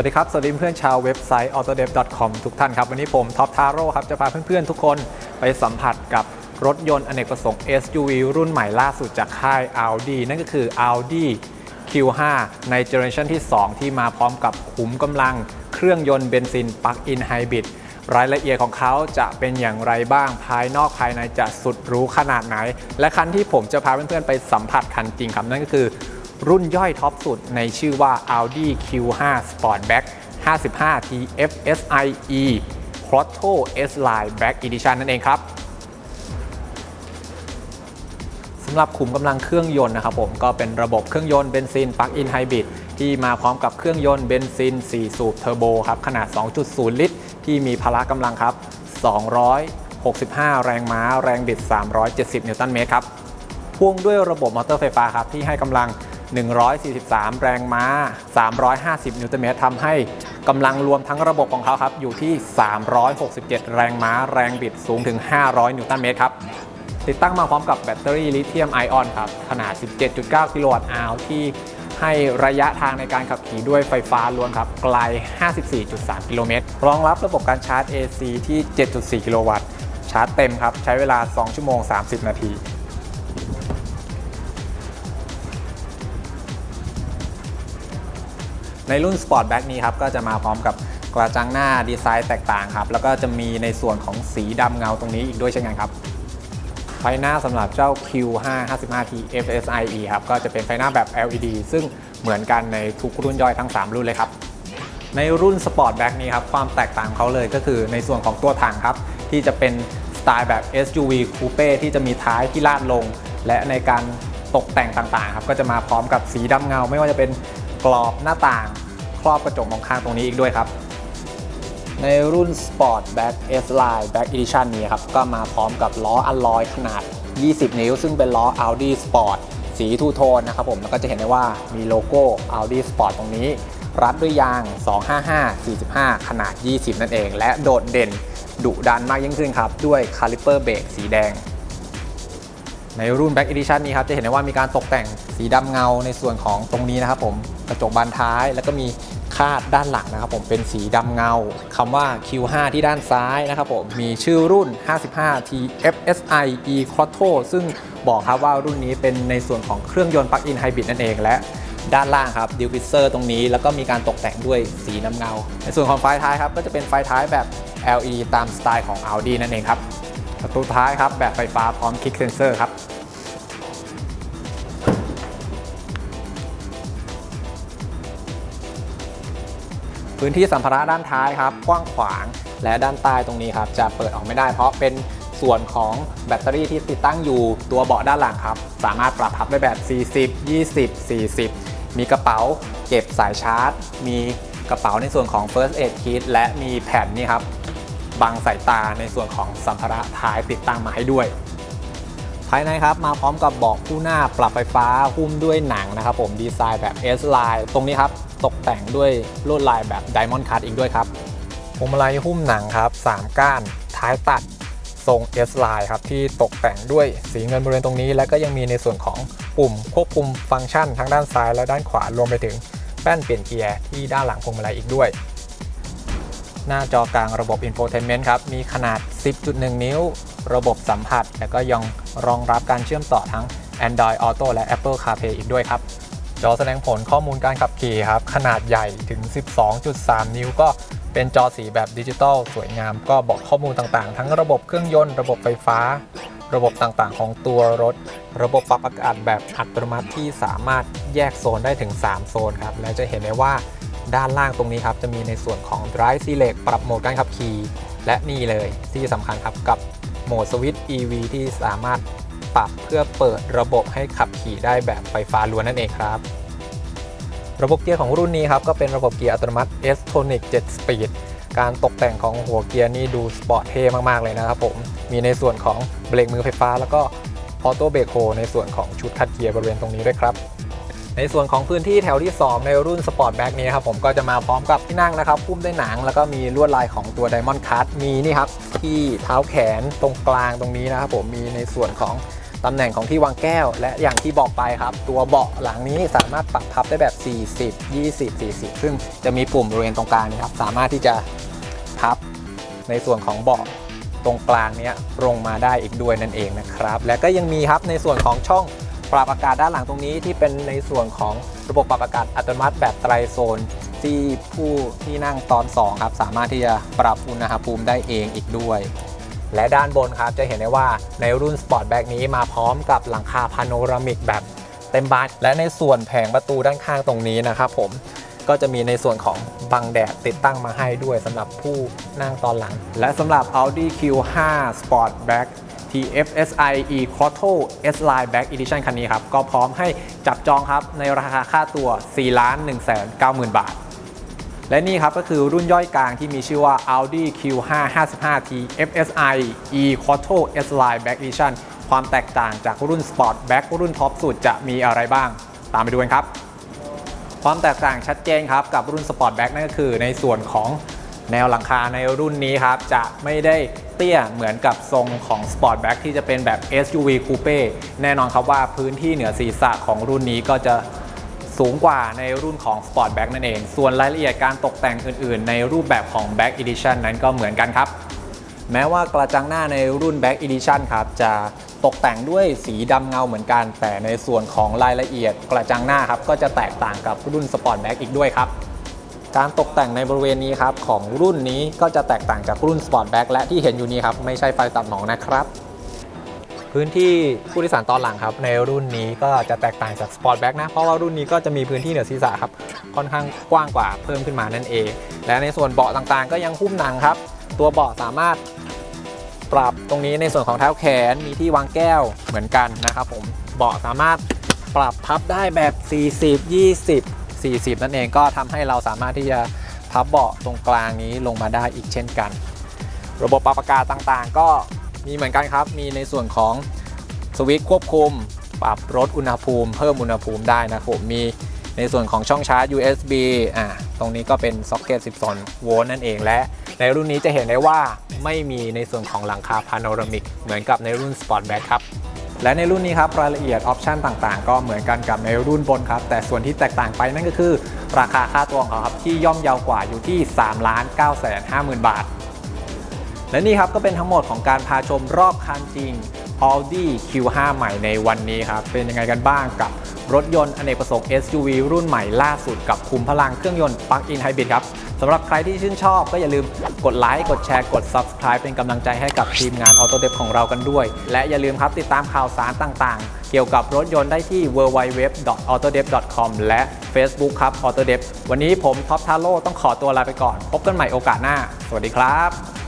วัสดีครับ สวัสดีเพื่อนชาวเว็บไซต์ autodev.com ทุกท่านครับ วันนี้ผมท็อปทาโร่ครับ จะพาเพื่อนๆ ทุกคนไปสัมผัสกับรถยนต์อเนกประสงค์ SUV รุ่นใหม่ล่าสุดจากค่าย Audi นั่นก็คือ Audi Q5 ในเจเนอเรชันที่ 2 ที่มาพร้อมกับขุมกำลังเครื่องยนต์เบนซินปลั๊กอินไฮบริดรายละเอียดของเขาจะเป็นอย่างไรบ้างภายนอกภายในจะสุดรู้ขนาดไหน และคันที่ผมจะพาเพื่อนๆไปสัมผัสคันจริงครับนั่นก็คือ รุ่นย่อยท็อปสุดในชื่อว่า Audi Q5 Sportback 55 TFSI E Quattro S Line Black Edition นั่นเองครับสำหรับขุมกำลังเครื่องยนต์นะครับผมก็เป็นระบบเครื่องยนต์เบนซินปลั๊กอินไฮบริดที่มาพร้อมกับเครื่องยนต์เบนซิน 4 สูบเทอร์โบครับขนาด 2.0 ลิตร ที่มีพละกำลังครับ 265 แรงม้า แรงบิด 370 นิวตันเมตรครับพ่วงด้วยระบบมอเตอร์ไฟฟ้าครับที่ให้กำลัง 143 แรงม้า 350 นิวตันเมตรทำให้กำลังรวมทั้งระบบของเขาครับ อยู่ที่ 367 แรงม้า แรงบิดสูงถึง 500 นิวตันเมตรครับ ติดตั้งมาพร้อมกับแบตเตอรี่ลิเธียมไอออนครับ ขนาด 17.9 กิโลวัตต์อาวที่ให้ระยะทางในการขับขี่ด้วยไฟฟ้าล้วนครับ ไกล 54.3 กิโลเมตร รองรับระบบการชาร์จ AC ที่ 7.4 กิโลวัตต์ ชาร์จเต็มครับ ใช้เวลา 2 ชั่วโมง 30 นาที ในรุ่น Sportback นี้ครับก็จะมาพร้อมกับกระจังหน้าดีไซน์แตกต่างครับ แล้วก็จะมีในส่วนของสีดำเงาตรงนี้อีกด้วยเช่นกันครับไฟหน้าสำหรับเจ้า Q5 55T FSIe ครับก็จะเป็นไฟหน้าแบบ LED ซึ่งเหมือนกันในทุกรุ่นย่อยทั้ง 3 รุ่นเลยครับ ในรุ่น Sportback นี้ครับความแตกต่างของเขาเลยก็คือในส่วนของตัวถังครับ ที่จะเป็นสไตล์แบบ SUV Coupe ที่จะมีท้ายที่ลาดลง และในการตกแต่งต่างๆครับก็จะมาพร้อมกับสีดำเงา ไม่ว่าจะเป็นกรอบหน้าต่าง ครอบกระจกมองข้างตรงนี้อีกด้วยครับ ในรุ่น Sport Back S Line Back Edition นี้ครับ ก็มาพร้อมกับล้ออัลลอยขนาด 20 นิ้ว ซึ่งเป็นล้อ Audi Sport สีทูโทนนะครับผม แล้วก็จะเห็นได้ว่ามีโลโก้ Audi Sport ตรงนี้ รัดด้วยยาง 255-45 ขนาด 20 นั่นเอง และโดดเด่นดุดันมากยิ่งขึ้นครับ ด้วยคาลิเปอร์เบรกสีแดง ในรุ่น Back Edition นี้ครับจะเห็นได้ว่ามีการตกแต่งสีดำเงาในส่วนของตรงนี้นะครับผมกระจกบานท้ายแล้วก็มีคาดด้านหลังนะครับผมเป็นสีดำเงาคำว่า Q5 ที่ด้านซ้ายนะครับผมมีชื่อรุ่น 55 TFSI E Quattro ซึ่งบอกครับว่ารุ่นนี้เป็นในส่วนของเครื่องยนต์ปลั๊กอินไฮบริดนั่นเองและด้านล่างครับดิวฟิเซอร์ตรงนี้แล้วก็มีการตกแต่งด้วยสีน้ำเงา ในส่วนของไฟท้ายครับก็จะเป็นไฟท้ายแบบ LED ตามสไตล์ของ Audi นั่นเองครับประตูท้ายครับแบบไฟฟ้าพร้อมคลิกเซนเซอร์ครับ พื้นที่สัมภาระด้านท้ายครับกว้างขวางและด้านใต้ตรงนี้ครับจะเปิดออกไม่ได้เพราะเป็นส่วนของแบตเตอรี่ที่ติดตั้งอยู่ตัวเบาะด้านหลังครับ สามารถปรับพับได้แบบ 40 20 40 มีกระเป๋าเก็บสายชาร์จ มีกระเป๋าในส่วนของ First Aid Kit และมีแผ่นนี่ครับบังสายตาในส่วนของสัมภาระท้ายติดตั้งมาให้ด้วย ภายในครับมาพร้อมกับเบาะผู้หน้าปรับไฟฟ้าหุ้มด้วยหนังนะครับผมดีไซน์แบบ S line ตรงนี้ครับ ตกแต่งด้วยลวดลายแบบ Diamond Cut อีกด้วยครับพวงมาลัยหุ้มหนังครับ 3 ก้านท้ายตัดทรง S line ครับที่ตกแต่งด้วยสีเงินบริเวณตรงนี้ แล้วก็ยังมีในส่วนของปุ่มควบคุมฟังก์ชันทั้งด้านซ้ายและด้านขวารวมไปถึงแป้นเปลี่ยนเกียร์ที่ด้านหลังพวงมาลัยอีกด้วย หน้าจอกลางระบบ Infotainment ครับ มีขนาด 10.1 นิ้ว ระบบสัมผัส และก็ยังรองรับการเชื่อมต่อทั้ง Android Auto และ Apple CarPlay อีกด้วยครับ จอแสดงผลข้อมูลการขับขี่ครับ ขนาดใหญ่ถึง 12.3 นิ้วก็เป็นจอสีแบบดิจิตอลสวยงาม ก็บอกข้อมูลต่างๆ ทั้งระบบเครื่องยนต์ ระบบไฟฟ้า ระบบต่างๆ ของตัวรถ ระบบปรับอากาศแบบอัตโนมัติที่สามารถแยกโซนได้ถึง 3 โซนครับ และจะเห็นได้ว่าด้านล่างตรงนี้ครับ จะมีในส่วนของ Drive Select ปรับโหมดการขับขี่และนี่เลยที่สำคัญครับกับโหมดสวิตช์ EV ที่สามารถ ปรับเพื่อเปิดระบบให้ขับขี่ได้แบบไฟฟ้าล้วนนั่นเองครับ ระบบเกียร์ของรุ่นนี้ครับก็เป็นระบบเกียร์อัตโนมัติ S-Tonic 7 Speed การตกแต่งของหัวเกียร์นี่ดูสปอร์ตเท่มากๆเลยนะครับผม มีในส่วนของเบรกมือไฟฟ้า แล้วก็ออโต้เบรกโฮในส่วนของชุดคัดเกียร์บริเวณตรงนี้ด้วยครับ ในส่วนของพื้นที่แถวที่ 2 ในรุ่น Sportback นี้ครับผมก็จะมาพร้อมกับที่นั่งนะครับพุ่มด้วยหนัง แล้วก็มีลวดลายของตัว Diamond Cut มีนี่ครับที่เท้าแขนตรงกลางตรงนี้นะครับผมมีในส่วนของ ตำแหน่งของที่วางแก้ว และอย่างที่บอกไปครับ ตัวเบาะหลังนี้สามารถปรับพับได้แบบ 40 20 40 ซึ่งจะมีปุ่มบริเวณตรงกลางนี่ครับ สามารถที่จะพับในส่วนของเบาะตรงกลางนี้ลงมาได้อีกด้วยนั่นเองนะครับ และก็ยังมีครับในส่วนของช่องปรับอากาศด้านหลังตรงนี้ที่เป็นในส่วนของระบบปรับอากาศอัตโนมัติแบบไตรโซนที่ผู้ที่นั่งตอน 2 ครับ สามารถที่จะปรับอุณหภูมิได้เองอีกด้วย และด้านบนครับจะเห็นได้ว่าในรุ่น Sportback นี้มาพร้อมกับหลังคาพาโนรามิกแบบเต็มบานและในส่วนแผงประตูด้านข้างตรงนี้นะครับผมก็จะมีในส่วนของบังแดดติดตั้งมาให้ด้วยสำหรับผู้นั่งตอนหลัง และสำหรับ Audi Q5 Sportback TFSI e Quattro S Line Back Edition คันนี้ครับ ก็พร้อมให้จับจองครับในราคาค่าตัว 4 1 9 0 0 0 0 บาท และนี่ครับก็คือรุ่นย่อยกลางที่มีชื่อว่า Audi Q5 55T FSI e Quattro S Line Back Edition ความแตกต่างจากรุ่น Sportback รุ่นท็อปสุดจะมีอะไรบ้าง ตามไปดูกันครับ ความแตกต่างชัดเจนครับกับรุ่น Sportback นั่นก็คือในส่วนของแนวหลังคาในรุ่นนี้ครับ จะไม่ได้เตี้ยเหมือนกับทรงของ Sportback ที่จะเป็นแบบ SUV Coupe แน่นอนครับว่าพื้นที่เหนือศีรษะของรุ่นนี้ก็จะ สูงกว่าในรุ่นของ Sportback นั่นเอง ส่วนรายละเอียดการตกแต่งอื่นๆ ในรูปแบบของ Back Edition นั้นก็เหมือนกันครับ แม้ว่ากระจังหน้าในรุ่น Back Edition ครับจะตกแต่งด้วยสีดำเงาเหมือนกัน แต่ในส่วนของรายละเอียดกระจังหน้าครับก็จะแตกต่างกับรุ่น Sportback อีกด้วยครับการตกแต่งในบริเวณนี้ครับของรุ่นนี้ก็จะแตกต่างจากรุ่น Sportback และที่เห็นอยู่นี้ครับไม่ใช่ไฟตัดหมอกนะครับ พื้นที่ผู้โดยสารตอนหลังครับ ในรุ่นนี้ก็จะแตกต่างจาก Sportback นะ เพราะว่ารุ่นนี้ก็จะมีพื้นที่เหนือศีรษะครับ ค่อนข้างกว้างกว่าเพิ่มขึ้นมานั่นเอง และในส่วนเบาะต่างๆ ก็ยังหุ้มหนังครับ ตัวเบาะสามารถปรับตรงนี้ในส่วนของเท้าแขนมีที่วางแก้วเหมือนกันนะครับผมเบาะสามารถปรับพับได้แบบ 40 20 40 นั่นเองก็ทำให้เราสามารถที่จะพับเบาะตรงกลางนี้ลงมาได้อีกเช่นกัน ระบบปรับอากาศต่างๆ ก็ มีเหมือนกันครับ มีในส่วนของสวิตช์ควบคุม ปรับลดอุณหภูมิ เพิ่มอุณหภูมิได้นะครับผมมีในส่วนของช่องชาร์จ USB อ่าตรงนี้ก็เป็นซ็อกเก็ต12 โวลต์นั่นเองและ ในรุ่นนี้จะเห็นได้ว่าไม่มีในส่วนของหลังคาพาโนรามิก เหมือนกับในรุ่น Sportback ครับ และในรุ่นนี้ครับรายละเอียดออปชันต่างๆ ก็เหมือนกันกับในรุ่นบนครับ แต่ส่วนที่แตกต่างไปนั่นก็คือ ราคาค่าตัวของเขาครับที่ย่อมเยาวกว่าอยู่ที่ 3 9 5 0 0 0 0 บาท และนี่ครับก็เป็นทั้งหมดของการพาชมรอบคันจริง Audi Q5 ใหม่ในวันนี้ครับ เป็นยังไงกันบ้างกับรถยนต์อเนกประสงค์ SUV รุ่นใหม่ล่าสุดกับคุมพลังเครื่องยนต์ Plug-in Hybrid ครับสำหรับใครที่ชื่นชอบก็อย่าลืมกดไลค์กดแชร์กด Subscribe เป็นกำลังใจให้กับทีมงาน Auto d e v ของเรากันด้วย และอย่าลืมครับติดตามข่าวสารต่างๆ เกี่ยวกับรถยนต์ได้ที่ www.autodev.com และ Facebook ครับ Autodev วันนี้ผมท็อปทาโร่ต้องขอตัวลาไปก่อน พบกันใหม่โอกาสหน้า สวัสดีครับ